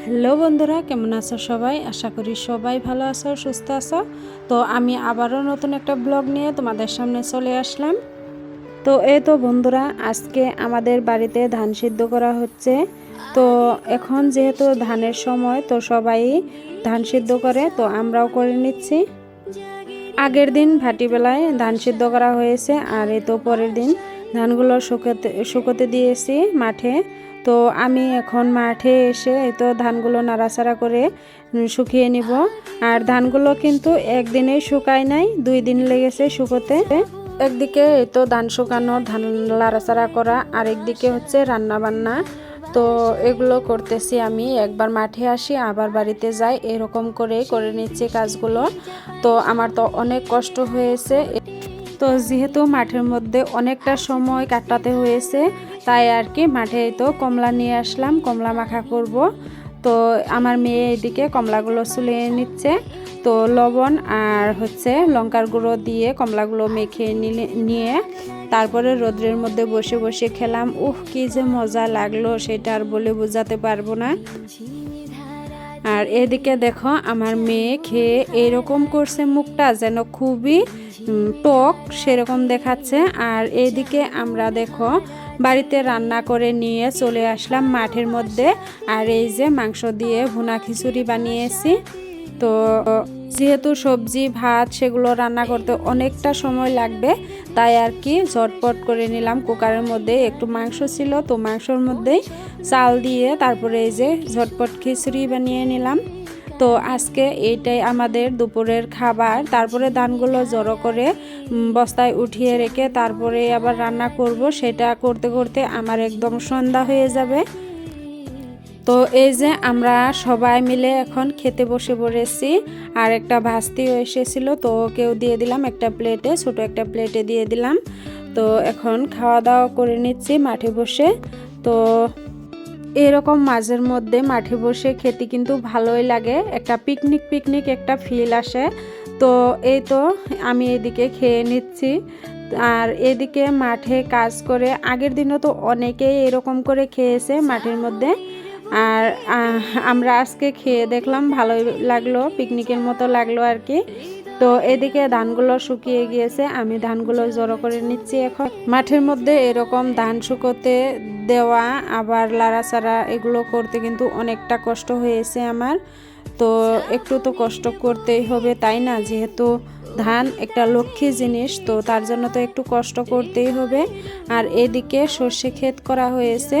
Hello বন্ধুরা, কেমন আছো সবাই? আশা করি সবাই ভালো আছো, সুস্থ আছো। তো আমি আবারও নতুন একটা ব্লগ নিয়ে তোমাদের সামনে চলে আসলাম। তো এই তো বন্ধুরা, আজকে আমাদের বাড়িতে ধান সিদ্ধ করা হচ্ছে। তো এখন যেহেতু ধানের সময়, তো সবাই ধান সিদ্ধ করে, তো আমরাও করে নিচ্ছি। আগের দিন ভাটিবেলায় ধান সিদ্ধ করা হয়েছে, আর এই তো পরের দিন ধানগুলো শুকোতে শুকোতে দিয়েছি মাঠে। তো আমি এখন মাঠে এসে এই তো ধানগুলো নাড়াচাড়া করে শুকিয়ে নিব। আর ধানগুলো কিন্তু একদিনেই শুকায় নাই, দুই দিন লেগেছে শুকোতে। একদিকে তো ধান শুকানো, ধান লাড়াচাড়া করা আর একদিকে হচ্ছে রান্না বান্না তো এগুলো করতেছি আমি, একবার মাঠে আসি, আবার বাড়িতে যাই, এরকম করে করে নিচ্ছি কাজগুলো। তো আমার তো অনেক কষ্ট হয়েছে। তো যেহেতু মাঠের মধ্যে অনেকটা সময় কাটাতে হয়েছে, তাই আর কি মাঠে তো কমলা নিয়ে আসলাম, কমলা মাখা করব। তো আমার মেয়ে এদিকে কমলাগুলো চুলিয়ে নিচ্ছে। তো লবণ আর হচ্ছে লঙ্কার গুঁড়ো দিয়ে কমলাগুলো মেখে নিয়ে তারপরে রোদ্রের মধ্যে বসে বসে খেলাম। উহ কি যে মজা লাগল, সেটা আর বলে বোঝাতে পারব না। আর এদিকে দেখো, আমার মেয়ে খেয়ে এরকম করছে মুখটা যেন খুবই টক সেরকম দেখাচ্ছে। আর এদিকে আমরা দেখো, বাড়িতে রান্না করে নিয়ে চলে আসলাম মাঠের মধ্যে। আর এই যে মাংস দিয়ে ভুনা খিচুড়ি বানিয়েছি। তো যেহেতু সবজি, ভাত সেগুলো রান্না করতে অনেকটা সময় লাগবে, তাই আর কি ঝটপট করে নিলাম। কুকারের মধ্যে একটু মাংস ছিল, তো মাংসর মধ্যেই চাল দিয়ে তারপরে এই যে ঝটপট খিচুড়ি বানিয়ে নিলাম। তো আজকে এইটাই আমাদের দুপুরের খাবার। তারপরে ধানগুলো জড়ো করে বস্তায় উঠিয়ে রেখে তারপরে আবার রান্না করব। সেটা করতে করতে আমার একদম সন্ধ্যা হয়ে যাবে। তো এই যে আমরা সবাই মিলে এখন খেতে বসে পড়েছি, আর একটা ভাস্তিও এসেছিল, তো ওকেও দিয়ে দিলাম একটা প্লেটে, ছোট একটা প্লেটে দিয়ে দিলাম। তো এখন খাওয়া দাওয়া করে নিচ্ছি মাঠে বসে। তো এরকম মাঝের মধ্যে মাঠে বসে খেতে কিন্তু ভালোই লাগে, একটা পিকনিক পিকনিক একটা ফিল আসে। তো এই তো আমি এদিকে খেয়ে নিচ্ছি। আর এদিকে মাঠে কাজ করে, আগের দিনও তো অনেকেই এরকম করে খেয়েছে মাঠের মধ্যে। আর আমরা আজকে খেয়ে দেখলাম, ভালোই লাগল, পিকনিকের মতো লাগল আর কি। তো এদিকে ধানগুলো শুকিয়ে গিয়েছে, আমি ধানগুলো জড়ো করে নিচ্ছি এখন। মাঠের মধ্যে এরকম ধান শুকোতে দেওয়া, আবার লাড়াচাড়া এগুলো করতে কিন্তু অনেকটা কষ্ট হয়েছে আমার। তো একটু তো কষ্ট করতেই হবে, তাই না? যেহেতু ধান একটা লক্ষ্মী জিনিস, তো তার জন্য তো একটু কষ্ট করতেই হবে। আর এদিকে সর্ষে ক্ষেত করা হয়েছে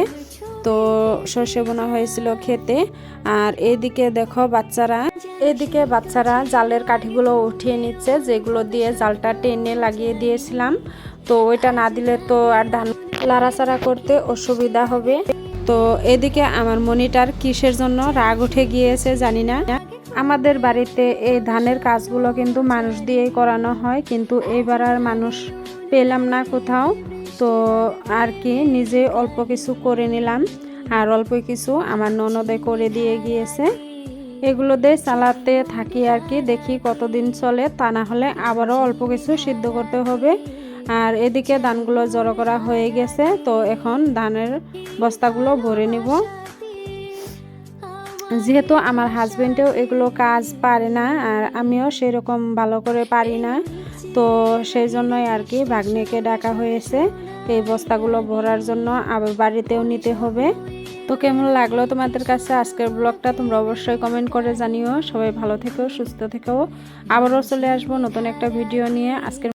তো সর্ষে বোনা হয়েছিল খেতে। আর এদিকে দেখো বাচ্চারা, এদিকে বাচ্চারা জালের কাঠিগুলো উঠিয়ে নিচ্ছে, যেগুলো দিয়ে জালটা টেনে লাগিয়ে দিয়েছিলাম। তো ওইটা না দিলে তো আর ধান লাড়াচাড়া করতে অসুবিধা হবে। তো এদিকে আমার মনিটার কিসের জন্য রাগ উঠে গিয়েছে জানি না। আমাদের বাড়িতে এই ধানের কাজগুলো কিন্তু মানুষ দিয়েই করানো হয়, কিন্তু এইবার আর মানুষ পেলাম না কোথাও। তো আর কি, নিজে অল্প কিছু করে নিলাম। আর অল্প কিছু আমার ননদে করে দিয়ে গিয়েছে। এগুলো দিয়ে চালাতে থাকি আর কি, দেখি কতদিন চলে। তা না হলে আবারও অল্প কিছু সিদ্ধ করতে হবে। আর এদিকে ধানগুলো জড়ো করা হয়ে গেছে, তো এখন ধানের বস্তাগুলো ভরে নিব। যেহেতু আমার হাজব্যান্ডেও এগুলো কাজ পারে না, আর আমিও সেরকম ভালো করে পারি না, তো সেই জন্যই আর কি ভাগ্নেকে ডাকা হয়েছে। এই বস্তাগুলো ভরার জন্য আবার বাড়িতেও নিতে হবে। তো কেমন লাগল তোমাদের কাছে আজকের ব্লগটা? তোমরা অবশ্যই কমেন্ট করে জানিও। সবাই ভালো থেকো, সুস্থ থেকো। আবারও চলে আসব নতুন একটা ভিডিও নিয়ে। আজকের